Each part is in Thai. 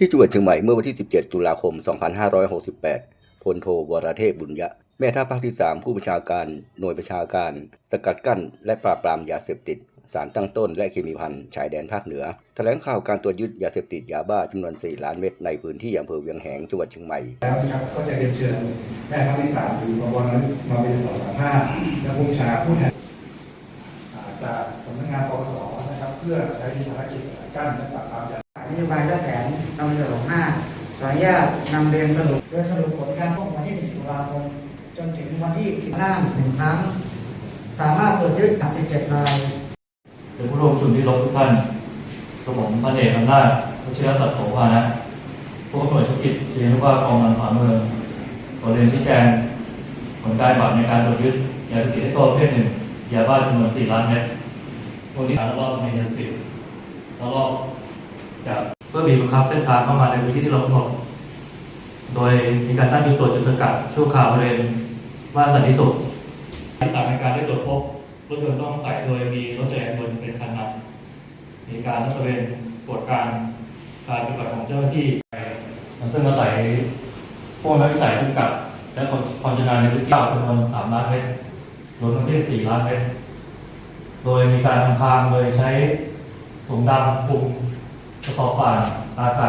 ที่จังหวัดเชียงใหม่เมื่อวันที่ 17 ตุลาคม 2568 พลโทวรเทพบุญยะ แม่ทัพภาคที่ 3 ผู้บัญชาการ หน่วยประชาการ สกัดกั้น และปราบปรามยาเสพติด สารตั้งต้น และเคมีภัณฑ์ชายแดนภาคเหนือ แถลงข่าวการตรวจยึดยาเสพติดยาบ้าจำนวน 4 ล้านเม็ดในพื้นที่อำเภอเวียงแหง จังหวัดเชียงใหม่ แล้วนะครับ ก็จะเรียนเชิญแม่ทัพที่สามหรือบวรนั้นมาเป็นต่อสัมภาษณ์และผู้บัญชาผู้แทนอ่าจากสำนักงานปปสนะครับ เพื่อใช้ภารกิจกั้นและปราบปรามยา โยบายและแผนนำเสนอห้าขออนุญาตนำเรียนสรุปโดยสรุปผลการพบวันที่1ตุลาคมจนถึงวันที่10หน้าหนึ่งครั้ง สามารถตรวจยึดจาก17รายเป็นผู้ร่วมชุมที่รบทุกท่านกระผมพันเอกอำนาจวชิรศักดิ์โสภานะผู้กำกับธุรกิจเชียร์ว่ากองการขวาเมืองขอเรียนชี้แจงผลการบัตรในการตรวจยึดยาเสพติดให้โทษประเภทหนึ่งยาบ้าจำนวน4ล้านเม็ดวันนี้การลอบในยาเสพติดแล้วก็ จากเพื่อบีบบังคับเส้นทางเข้ามาในพื้นที่ที่เรากำหนดโดยมีการตั้งจุดตรวจจุดสกัดชั่วคราวบริเวณบ้านสันติสุขสารในการได้ตรวจพบรถยนต์ต้องสงสัยโดยมีรถจักรยานยนต์เป็นคันนำมีการรัตระเวนตรวจการการปฏิบัติของเจ้าหน้าที่ซึ่งอาศัยพวกนักวิสัยจำกัดและคอนชนาในพื้นที่จำนวนสามล้านเมตรรวมทั้งสิ้นสี่ล้านเมตรโดยมีการทำพางโดยใช้ถุงดำคลุม กระสอบป่านตาไก่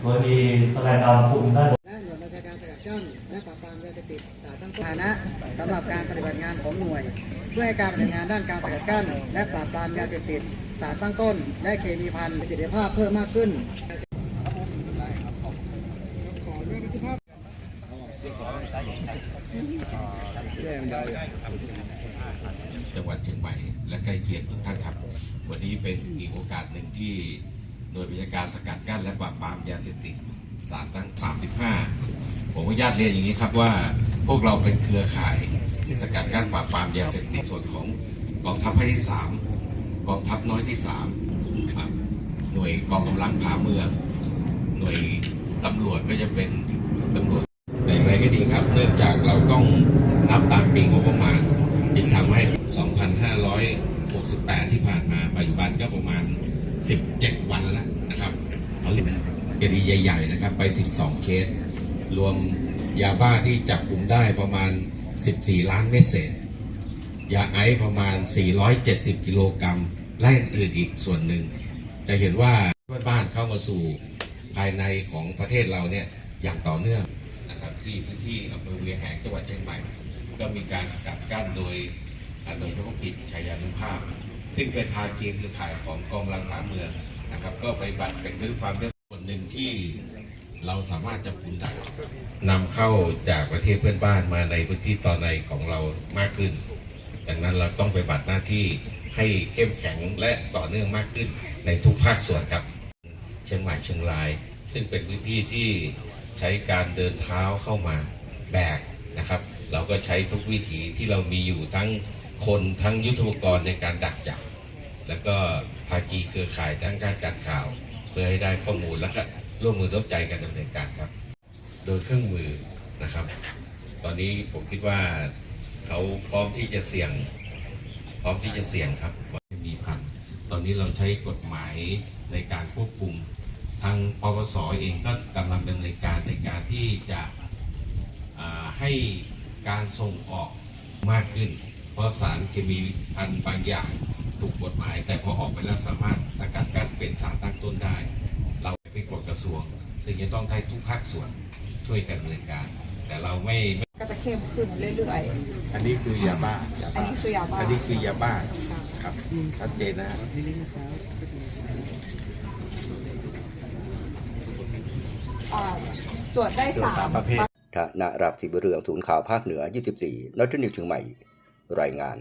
โดยมีแสแลนดำคลุมด้านบนและหน่วยบัญชาการสกัดกั้นและปราบปรามยาเสพติดสารตั้งต้นฐานะสำหรับการปฏิบัติงานของหน่วย เพื่อให้การปฏิบัติงานด้านการสกัดกั้น และปราบปรามยาเสพติดสารตั้งต้น และเคมีภัณฑ์ประสิทธิภาพเพิ่มมากขึ้นจังหวัดเชียงใหม่และใกล้เคียงทุกท่านครับ วันนี้เป็นอีกโอกาสหนึ่งที่ หน่วยวิชาการสกัดกั้นและปราบปรามยาเสพติดสารตั้ง35 ผมขออนุญาติเรียนอย่างนี้ครับว่าพวกเราเป็นเครือข่ายสกัดกั้นปราบปรามยาเสพติดส่วนของกองทัพภาคที่3กองทัพน้อยที่3หน่วยกองกำลังผาเมือง หน่วยตำรวจก็จะเป็นตำรวจแต่อย่างไรก็ดีครับ เนื่องจากเราต้องนับตามปีงบประมาณ จึงทำให้ 2,568 ที่ผ่านมาปัจจุบันก็ประมาณ 17 วันแล้วนะครับเขาเรียกคดีใหญ่ ๆ นะครับ ไป 12 เคส รวมยาบ้าที่จับกลุ่มได้ประมาณ 14 ล้านเม็ดเศษ ยาไอซ์ประมาณ 470 กิโลกรัมและอื่นอีกส่วนหนึ่ง จะเห็นว่าบ้านเข้ามาสู่ภายในของประเทศเราเนี่ยอย่างต่อเนื่องนะครับที่พื้นที่อำเภอเวียงแหงจังหวัดเชียงใหม่ ก็มีการสกัดกั้นโดยหน่วยเฉพาะกิจชายานุภาพ ซึ่งเป็นภาคีเครือข่ายของกองกำลังผาเมืองนะครับ ก็ไปบัตรเป็นเรื่องความเรียบร้อยส่วนหนึ่งที่เราสามารถจับกุมได้นำเข้าจากประเทศเพื่อนบ้านมาในพื้นที่ตอนในของเรามากขึ้น ดังนั้นเราต้องไปบัตรหน้าที่ให้เข้มแข็งและต่อเนื่องมากขึ้นในทุกภาคส่วนครับ เชียงใหม่เชียงราย ซึ่งเป็นพื้นที่ที่ใช้การเดินเท้าเข้ามาแบกนะครับ เราก็ใช้ทุกวิถีที่เรามีอยู่ทั้ง คนทั้งยุทธปกรณ์ในการดักจับ แล้วก็ภาคีเครือข่ายด้านการการข่าว เพื่อให้ได้ข้อมูลแล้วก็ร่วมมือร่วมใจกันดำเนินการครับ โดยเครื่องมือนะครับ ตอนนี้ผมคิดว่าเขาพร้อมที่จะเสี่ยง พร้อมที่จะเสี่ยงครับว่มีพันตอนนี้เราใช้กฎหมายในการควบคุมทางปปสเองก็กำลังดำเนินการในการที่จะให้การส่งออกมากขึ้น ราะสารเคมีพันธุ์บางอย่างถูกกฎหมาย แต่พอออกไปแล้วสามารถสกัดกั้นเป็นสารตั้งต้นได้ เราเป็นกฎกระทรวง ซึ่งจะต้องให้ทุกภาคส่วนช่วยกันดำเนินการ แต่เราไม่ก็จะเข้มขึ้นเรื่อยอันนี้คือยาบ้าๆ อันนี้คือยาบ้าอันนี้คือยาบ้าครับชัดเจนนะฮะอ่าตรวจได้ตรวจสาสามม ประเภท ธนารักษ์สีบุญเรืองศูนย์ข่าวภาคเหนือ 24นอตนิวเชียงใหม่ รายงาน